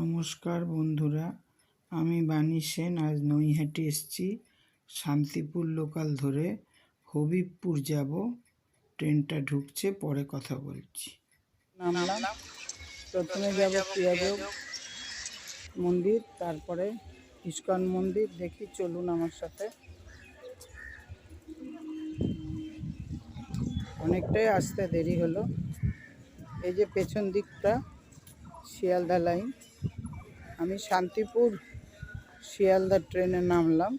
নমস্কার বন্ধুরা, আমি বাণী সেন, আজ নৈহাটি এসছি শান্তিপুর লোকাল ধরে। হবিবপুর যাব, ট্রেনটা ঢুকছে, পরে কথা বলছি। নামলাম, প্রথমে যাব প্রিয়াযোগ মন্দির, তারপরে ইস্কন মন্দির, দেখি চলুন আমার সাথে। অনেকটাই আসতে দেরি হলো। এই যে পেছন দিকটা, শিয়ালদা লাইন আমি শান্তিপুর শিয়ালদা ট্রেনে নামলাম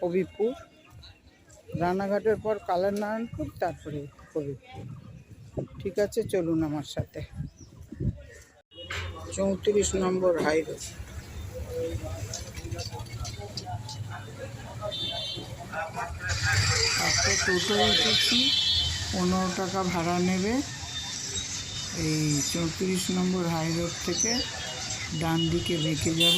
হবিপুর রানাঘাটের পর কালারনারায়ণপুর, তারপরে কবিপুর ঠিক আছে, চলুন আমার সাথে। চৌত্রিশ নম্বর হাই রোড একটা টোটো উঠেছি পনেরো টাকা ভাড়া নেবে। এই চৌত্রিশ নম্বর হাই রোড থেকে ডান দিকে বেঁকে যাব।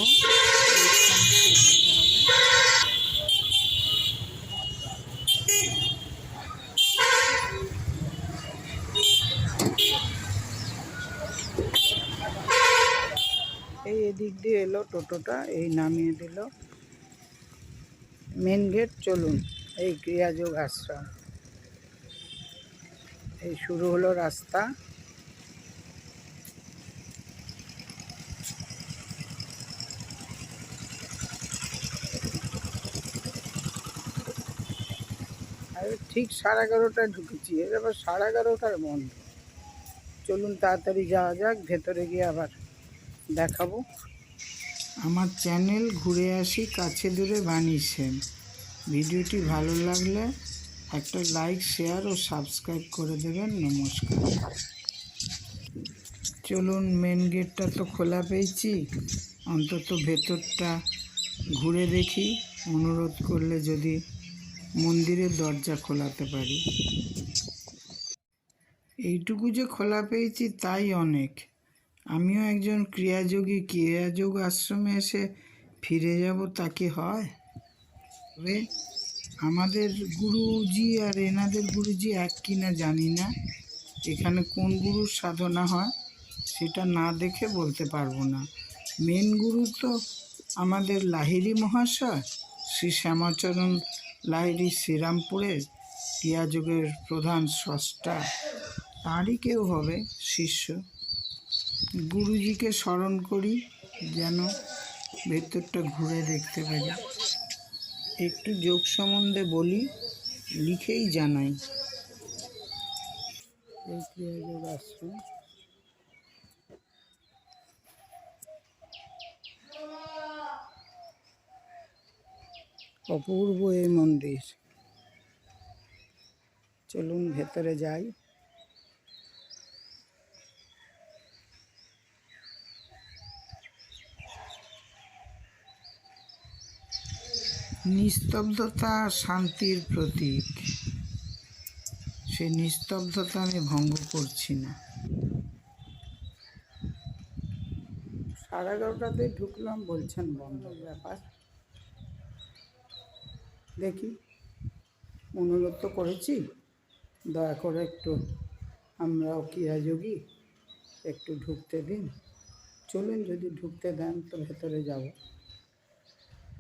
এই এদিক দিয়ে এলো টোটোটা, এই নামিয়ে দিল। মেন গেট, চলুন, এই ক্রিয়াযোগ আশ্রম। এই শুরু হলো রাস্তা আরে ঠিক সাড়ে এগারোটায় ঢুকেছি। এর আবার সাড়ে এগারোটার বন্ধ। চলুন তাড়াতাড়ি যাওয়া যাক, ভেতরে গিয়ে আবার দেখাবো। আমার চ্যানেল ঘুরে আসি কাছে দূরে বানিয়েছেন ভিডিওটি ভালো লাগলে একটা লাইক, শেয়ার ও সাবস্ক্রাইব করে দেবেন। নমস্কার। চলুন মেন গেটটা তো খোলা পেয়েছি। অন্তত ভেতরটা ঘুরে দেখি। অনুরোধ করলে যদি মন্দিরের দরজা খোলাতে পারি। এইটুকু যে খোলা পেয়েছি তাই অনেক। আমিও একজন ক্রিয়াযোগী, ক্রিয়াযোগ আশ্রমে এসে ফিরে যাব তা কি হয়? তবে আমাদের গুরুজি আর এনাদের গুরুজি এক কিনা জানি না, এখানে কোন গুরুর সাধনা হয় সেটা না দেখে বলতে পারব না। মেন গুরু তো আমাদের লাহিরি মহাশয়, শ্রী শ্যামাচরণ লাহিরি শ্রীরামপুরের ক্রিয়াযোগের প্রধান স্রষ্টা, তারই কেউ হবে শিষ্য। গুরুজিকে স্মরণ করি যেন ভেতরটা ঘুরে দেখতে পারি। একটু যোগ সম্বন্ধে বলি, লিখেই জানাই। এই ক্রিয়াযোগ আশ্রম অপূর্ব এই মন্দির। চলুন ভেতরে যাই। নিস্তব্ধতা শান্তির প্রতীক। সেই নিস্তব্ধতা আমি ভঙ্গ করছি না। সাড়ে এগারোটাতে ঢুকলাম, বলছেন বন্ধ ব্যাপার। দেখি। অনুরোধ তো করেছি। দয়া করে একটু আমরাও ক্রিয়াযোগী একটু ঢুকতে দিন। চলুন যদি ঢুকতে দেন তো ভেতরে যাব।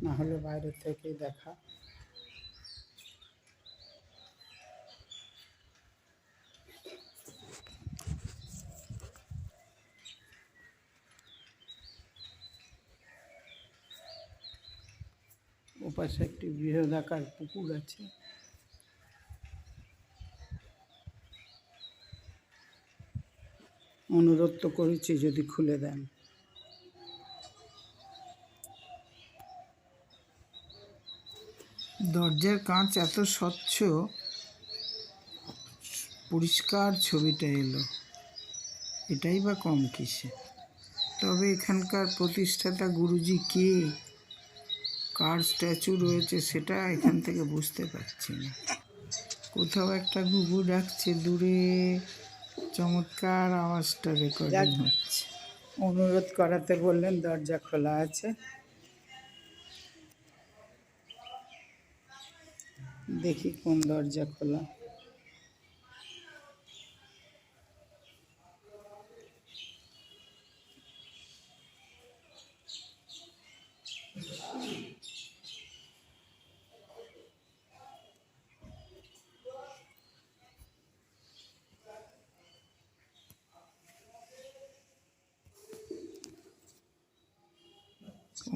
না হলে বাইরে থেকেই দেখা। ওপাশে একটি বৃহদাকার পুকুর আছে। অনুরোধ তো করেছি যদি খুলে দেন। দরজার কাঁচ এত স্বচ্ছ, পরিষ্কার ছবিটা এলো। এটাই বা কম কিসে? তবে এখানকার প্রতিষ্ঠাতা গুরুজি কে? কার স্ট্যাচু রয়েছে সেটা এখান থেকে বুঝতে পারছি না। কোথাও একটা ঘুঘু ডাকছে দূরে চমৎকার আওয়াজটা রেকর্ডিং হচ্ছে। অনুরোধ করাতে বললেন দরজা খোলা আছে। দেখি কোন দরজা খোলা।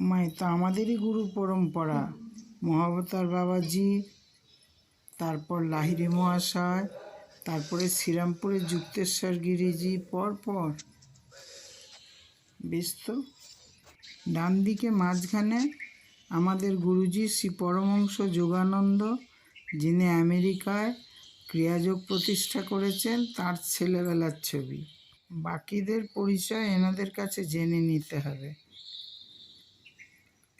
মাই, তো আমাদেরই গুরু পরম্পরা। মহাবতার বাবাজি, তারপর লাহিরি মহাশয়, তারপরে শ্রীরামপুরের যুক্তেশ্বর গিরিজি পর পর বেশ তো। ডান দিকে মাঝখানে আমাদের গুরুজি শ্রী পরমহংস যোগানন্দ, যিনি আমেরিকায় ক্রিয়াযোগ প্রতিষ্ঠা করেছেন, তার ছেলেবেলার ছবি। বাকিদের পরিচয় এনাদের কাছে জেনে নিতে হবে।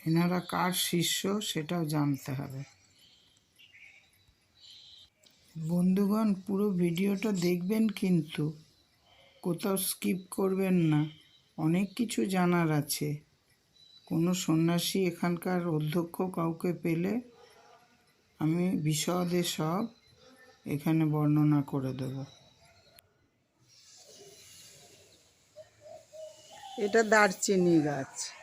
এনারা কার শিষ্য সেটাও জানতে হবে। বন্ধুগণ, পুরো ভিডিওটা দেখবেন কিন্তু, কোথাও স্কিপ করবেন না। অনেক কিছু জানার আছে। কোনো সন্ন্যাসী এখানকার অধ্যক্ষ কাউকে পেলে আমি বিশদে সব এখানে বর্ণনা করে দেব। এটা দারচিনি গাছ।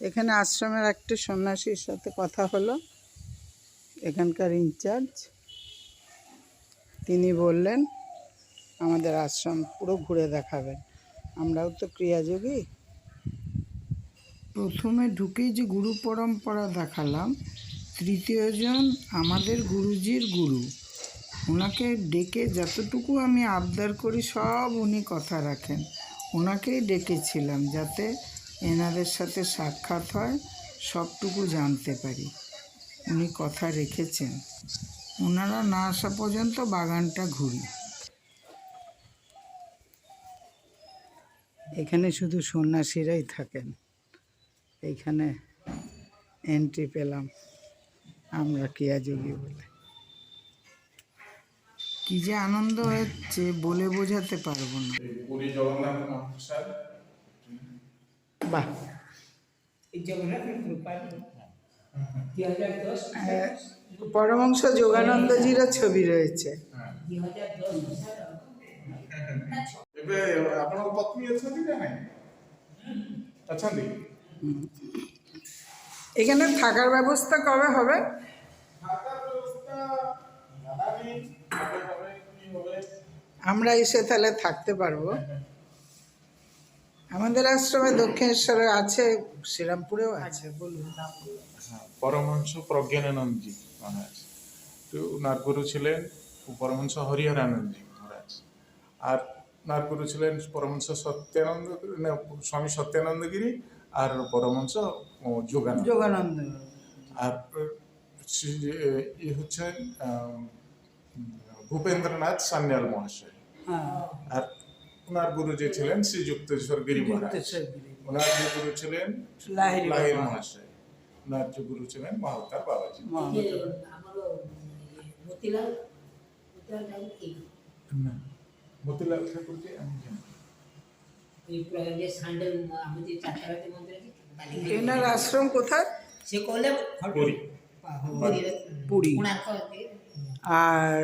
এখানে আশ্রমের একটা সন্ন্যাসীর সাথে কথা হলো, এখানকার ইনচার্জ। তিনি বললেন, আমাদের আশ্রম পুরো ঘুরে দেখাবেন। আমরাও তো ক্রিয়াযোগী। প্রথমে ঢুকেই যে গুরু পরম্পরা দেখালাম তৃতীয়জন আমাদের গুরুজির গুরু। ওনাকে ডেকে যতটুকু আমি আবদার করি সব উনি কথা রাখেন। ওনাকেই ডেকেছিলাম যাতে এনাদের সাথে সাক্ষাৎ হয়, সবটুকু জানতে পারি। উনি কথা রেখেছেন। ওনারা না আসা পর্যন্ত বাগানটা ঘুরি। এখানে শুধু সন্ন্যাসীরাই থাকেন। এইখানে এন্ট্রি পেলাম আমরা ক্রিয়াযোগী বলে। কি যে আনন্দ হচ্ছে বলে বোঝাতে পারব না। বাহ আহ, পরমংশ যোগানন্দজিরও ছবি রয়েছে ଏବେ ଆପଣଙ୍କ ପତ୍ନୀ ଅଛନ୍ତି ନା ନାହିଁ ଅଛନ୍ତି এখানে থাকার ব্যবস্থা কবে হবে থাকার ব্যবস্থা জানা নেই কবে হবে কি হবে আমরা এসে তাহলে থাকতে পারবো আমাদের আশ্রমে দক্ষিণেশ্বরে আছে শ্রীরামপুরেও আছে বলুন। নাম হ্যাঁ, পরমহংস প্রজ্ঞানানন্দজি মহারাজ। তো ওনার গুরু ছিলেন পরমহংস হরিহরানন্দজি মহারাজ। আর ওনার গুরু ছিলেন পরমহংস সত্যানন্দ স্বামী সত্যানন্দগিরি আর পরমহংস যোগানন্দ। যোগানন্দ। আর ই হচ্ছেন ভূপেন্দ্রনাথ সান্যাল মহাশয়। হ্যাঁ। আর ওনার গুরু যে ছিলেন শ্রীযুক্তেশ্বর গিরি ওনার যে গুরু ছিলেন লাহির মহাশয়। ওনার যে গুরু ছিলেন মহাবতার বাবাজি। আশ্রম কোথায়? সে কোলে পুরী। আর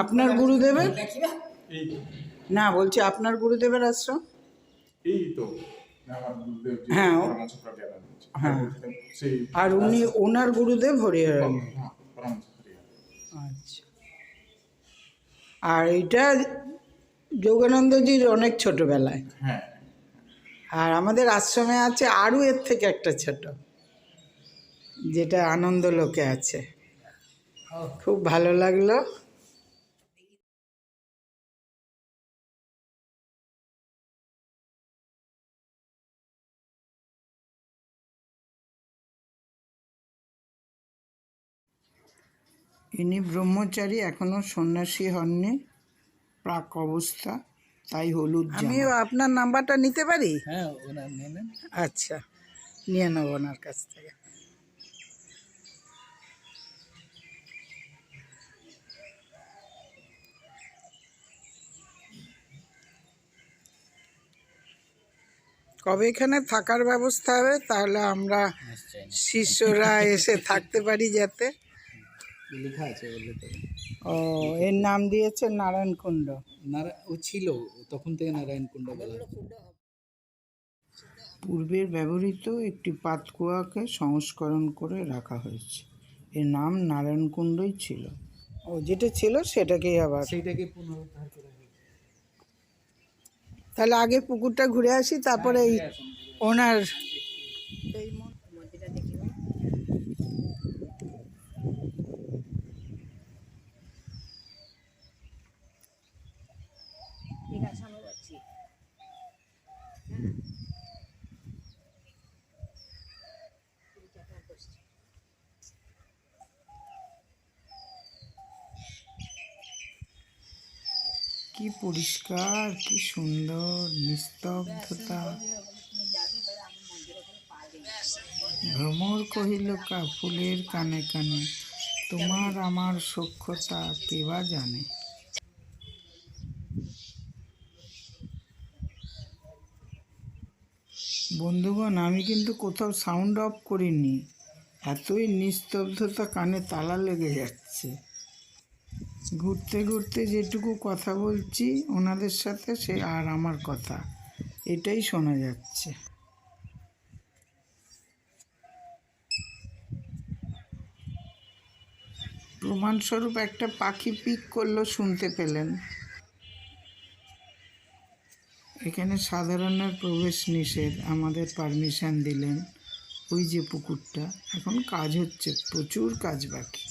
আপনার গুরুদেবের? না বলছি আপনার গুরুদেবের আশ্রম? এই তো হ্যাঁ, ও- হ্যাঁ। আর উনি ওনার গুরুদেব হরিহরণ হ্যাঁ, হরিহর। আচ্ছা। আর এটা যোগানন্দজির অনেক ছোটবেলায়। হ্যাঁ। আর আমাদের আশ্রমে আছে আরও এর থেকে একটা ছোট যেটা আনন্দ লোকে আছে। খুব ভালো লাগল। ইনি ব্রহ্মচারী এখনও সন্ন্যাসী হননি। প্রাক অবস্থা তাই হলুদ আমি আপনার নাম্বারটা নিতে পারি? হ্যাঁ ওনার আচ্ছা নিয়ে নেব ওনার কাছ থেকে। কবে এখানে থাকার ব্যবস্থা হবে তাহলে আমরা শিষ্যরা এসে থাকতে পারি যাতে। লেখা আছে বললে তো ও এর নাম দিয়েছে নারায়ণ কুণ্ড। ও ছিল তখন থেকে নারায়ণ কুণ্ড বলা। পূর্বের ব্যবহৃত একটি পাতকুয়াকে সংস্করণ করে রাখা হয়েছে। এর নাম নারায়ণ নারায়ণকুণ্ডই ছিল। ও যেটা ছিল সেটাকেই আবার সেটাকে পুনরুদ্ধার করা তাহলে আগে পুকুরটা ঘুরে আসি তারপরে এই আসুন, ঘুরে ওনার এই মন- মন্দিরটা দেখি না ঠিক আছে আমরা যাচ্ছি কি পরিষ্কার, কি সুন্দর, নিস্তব্ধতা। ভ্রমর কহিল, কা, ফুলের কানে কানে, তোমার আমার সক্ষতা কেবা জানে? বন্ধুগণ, আমি কিন্তু কোথাও সাউন্ড অফ করিনি। এতই নিস্তব্ধতা কানে তালা লেগে যাচ্ছে। ঘুরতে ঘুরতে যেটুকু কথা বলছি ওনাদের সাথে, সে আর আমার কথা। এটাই শোনা যাচ্ছে। প্রমাণস্বরূপ একটা পাখি পিক করল, শুনতে পেলেন। এখানে সাধারণের প্রবেশ নিষেধ, আমাদের পারমিশন দিলেন ওই যে পুকুরটা। এখন কাজ হচ্ছে, প্রচুর কাজ বাকি,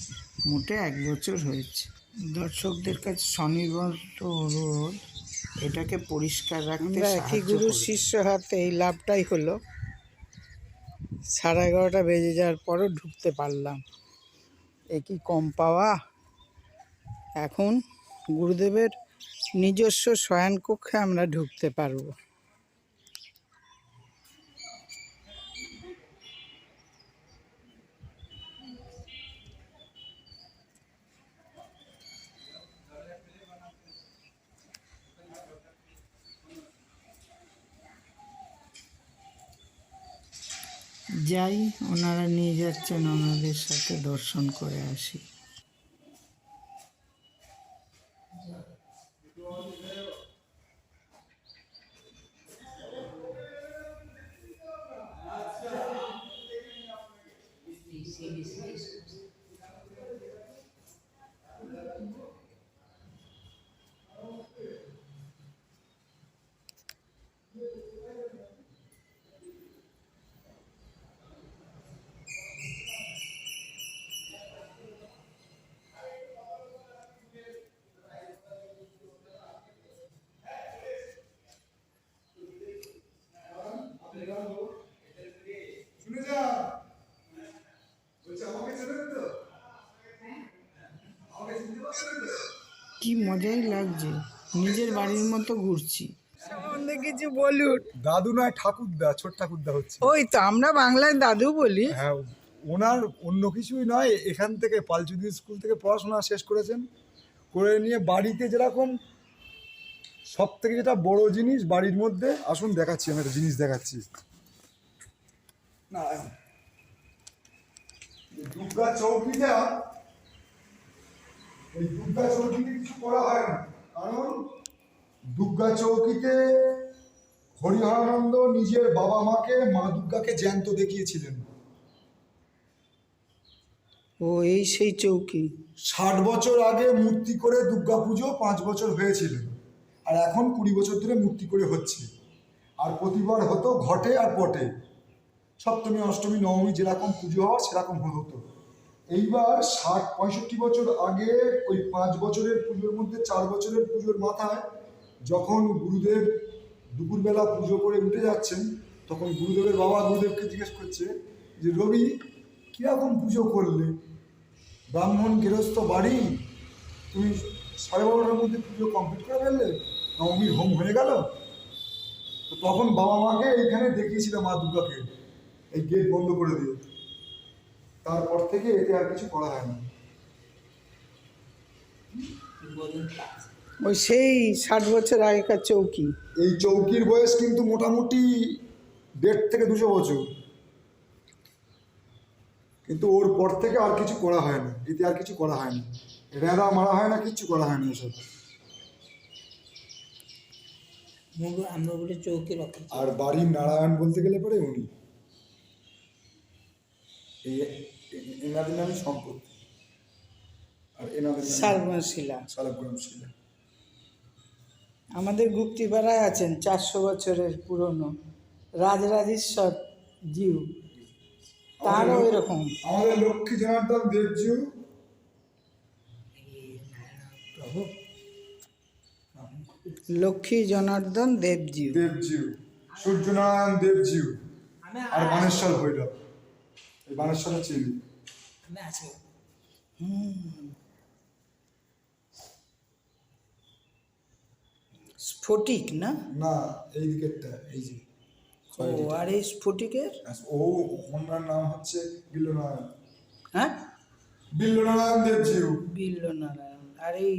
মোটে এক বছর হয়েছে। দর্শকদের কাছে স্বনির্বন্ত অনুরোধ এটাকে পরিষ্কার রাখতে একই গুরু শিষ্য হাতে এই লাভটাই হলো। সাড়ে এগারোটা বেজে যাওয়ার পরও ঢুকতে পারলাম। এ কি কম পাওয়া? এখন গুরুদেবের নিজস্ব শয়নকক্ষে আমরা ঢুকতে পারব। যাই ওনারা নিয়ে যাচ্ছেন ওনাদের সাথে দর্শন করে আসি। কি মজাই লাগছে। নিজের বাড়ির মতো ঘুরছি। সম্বন্ধে কিছু বলুন। দাদু নয় ঠাকুরদা ছোট ঠাকুরদা হচ্ছে। ওই তো আমরা বাংলায় দাদু বলি। হ্যাঁ ওনার অন্য কিছুই নয় এখান থেকে পালচুদি স্কুল থেকে পড়াশোনা শেষ করেছেন। করে নিয়ে বাড়িতে যেরকম সব থেকে যেটা বড় জিনিস বাড়ির মধ্যে আসুন দেখাচ্ছি আমি একটা জিনিস দেখাচ্ছি। না এই দুর্গা চৌকিটা এই দুর্গা চৌকিতে কিছু করা হয় না কারণ দুর্গা চৌকিতে হরিহরানন্দ নিজের বাবা মাকে মা দুর্গাকে জ্যান্ত দেখিয়েছিলেন। ও এই সেই চৌকি। ষাট বছর আগে মূর্তি করে দুর্গা পুজো পাঁচ বছর হয়েছিল আর এখন কুড়ি বছর ধরে মূর্তি করে হচ্ছে। আর প্রতিবার হতো ঘটে আর পটে। সপ্তমী অষ্টমী নবমী যেরকম পুজো হওয়ার সেরকম হতো। এইবার ষাট, পঁয়ষট্টি বছর আগে, ওই পাঁচ বছরের পুজোর মধ্যে, চার বছরের পুজোর মাথায় যখন গুরুদেব দুপুরবেলা পুজো করে উঠে যাচ্ছেন, তখন গুরুদেবের বাবা গুরুদেবকে জিজ্ঞেস করছে যে, রবি, কীরকম পুজো করলে? ব্রাহ্মণ গৃহস্থ বাড়ি? তুমি সাড়ে বারোটার মধ্যে পুজো কমপ্লিট করে ফেললে? নবমীর হোম হয়ে গেল? তো তখন বাবা মাকে এইখানে দেখিয়েছিলাম মা দুর্গাকে, এই গেট বন্ধ করে দিয়ে। তারপর থেকে এতে আর কিছু করা হয় না ওই সেই ষাট বছর আগেকার চৌকি। এই চৌকির বয়স কিন্তু মোটামুটি দেড় থেকে দুশো বছর। কিন্তু ওর পর থেকে আর কিছু করা হয় না এতে আর কিছু করা হয় না রেঁদা মারা হয় না কিচ্ছু করা হয় না এসব। আমরা বলে চৌকি আর বাড়ির নারায়ণ বলতে গেলে পরে উনি। এই এনাদের নামে সম্পত্তি। আর এনাদের শালগ্রাম শিলা। আমাদের গুপ্তিপাড়ায় আছেন চারশো বছরের পুরনো রাজরাজেশ্বর জিউ। তারও এরকম। আমাদের লক্ষ্মী জনার্দন দেবজিউ। প্রভু। লক্ষ্মী জনার্দন দেবজিউ। দেবজিউ। সূর্যনারায়ণ দেবজিউ। আর বানেশ্বর ভৈরব। এই বানেশ্বরের চিনি। স্ফটিক না? না এই দিকেরটা এই যে। ও আর এই স্ফটিকের? ও ওনার নাম হচ্ছে বিল্লনারায়ণ। হ্যাঁ? বিল্লনারায়ণ দেবজিউ। বিল্লনারায়ণ। আর এই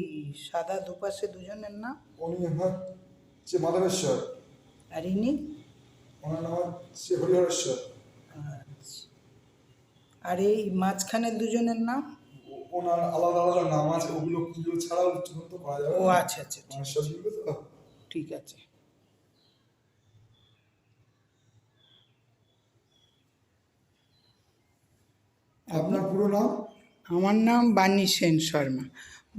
সাদা দুপাশে দুজনের নাম? উনি হচ্ছে মাধবেশ্বর। আর ইনি? ওনার নাম হচ্ছে হরিহরেশ্বর। আচ্ছা। আর এই মাঝখানে দুজনের নাম? ওনার আলাদা আলাদা নাম আছে ওগুলো পুজো ছাড়াও উচ্চারণ তো করা যাবে। ও আচ্ছা আচ্ছা ঠিক- তো। ঠিক আছে। আপনার পুরো নাম? আমার নাম বাণী সেন শর্মা।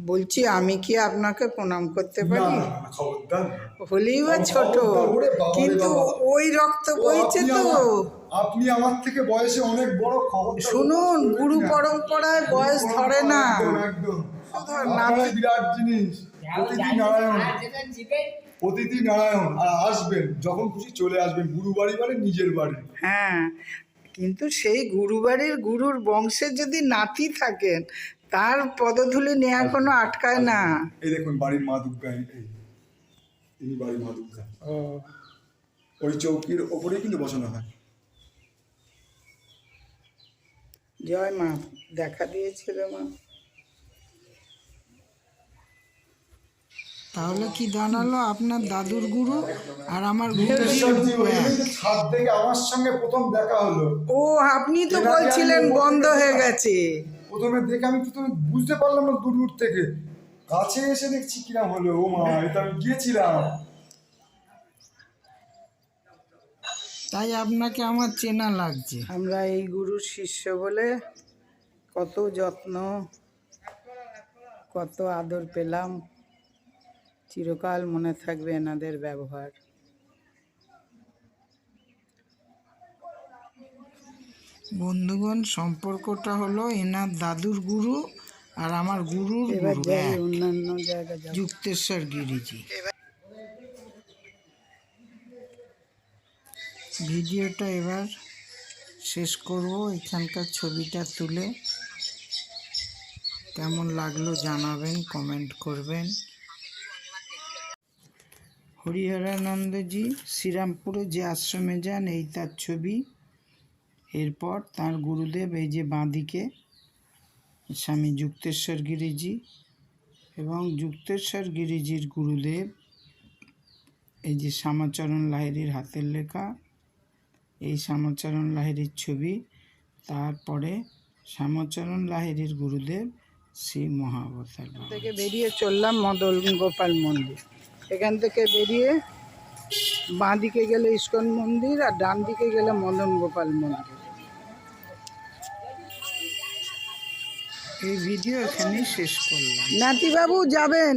বলছি আমি কি আপনাকে প্রণাম করতে পারি? হলেই বা ছোট কিন্তু ওই রক্ত বইছে তো। আপনি আমার থেকে বয়সে অনেক বড় খবর শুনুন গুরু পরম্পরায় বয়স ধরে না। একদম বিরাট জিনিস। অতিথি নারায়ণ। অতিথি নারায়ণ আর আসবেন যখন খুশি চলে আসবেন গুরু বাড়ি মানে নিজের বাড়ি। হ্যাঁ কিন্তু সেই গুরুবাড়ির গুরুর বংশে যদি নাতি থাকেন তার পদধূলি নেওয়া কোনো আটকায় না। এই দেখুন বাড়ির মা দুর্গা। ইনি বাড়ির মা দুর্গা। ও। ওই চৌকির ওপরেই কিন্তু বসানো হয়। জয় মা দেখা দিয়েছিল মা। তাহলে কি দাঁড়াল আপনার দাদুর গুরু আর আমার ছাদ থেকে আমার সঙ্গে প্রথম দেখা হলো। ও আপনি তো বলছিলেন বন্ধ হয়ে গেছে। প্রথমে দেখে আমি প্রথমে বুঝতে পারলাম না দূর দূর থেকে। কাছে এসে দেখছি কিরাম হলো ও মা এটা আমি গিয়েছিলাম। তাই আপনাকে আমার চেনা লাগছে। আমরা এই গুরুর শিষ্য বলে কত যত্ন কত আদর পেলাম। চিরকাল মনে থাকবে এনাদের ব্যবহার। বন্ধুগণ সম্পর্কটা হলো এনার দাদুর গুরু আর আমার গুরুর গুরু অন্যান্য জায়গা যুক্তেশ্বর গিরিজি। ভিডিওটা এবার শেষ করব। এখানকার ছবিটা তুলে কেমন লাগল জানাবেন, কমেন্ট করবেন। হরিহরানন্দজি শ্রীরামপুরে যে আশ্রমে যান, এই তার ছবি। এরপর তার গুরুদেব, এই যে বাঁদিকে স্বামী যুক্তেশ্বর গিরিজি এবং যুক্তেশ্বর গিরিজির গুরুদেব, এই যে শ্যামাচরণ লাহিড়ির হাতের লেখা। এই শ্যামাচরণ লাহিড়ির ছবি। তারপরে শ্যামাচরণ লাহিড়ির গুরুদেব শ্রী মহাবতার থেকে বেরিয়ে চললাম মদন গোপাল মন্দির। এখান থেকে বেরিয়ে বাঁ দিকে গেলে ইস্কন মন্দির আর ডান দিকে গেলে মদন গোপাল মন্দির। এই ভিডিও এখানেই শেষ করলাম। নাতিবাবু যাবেন?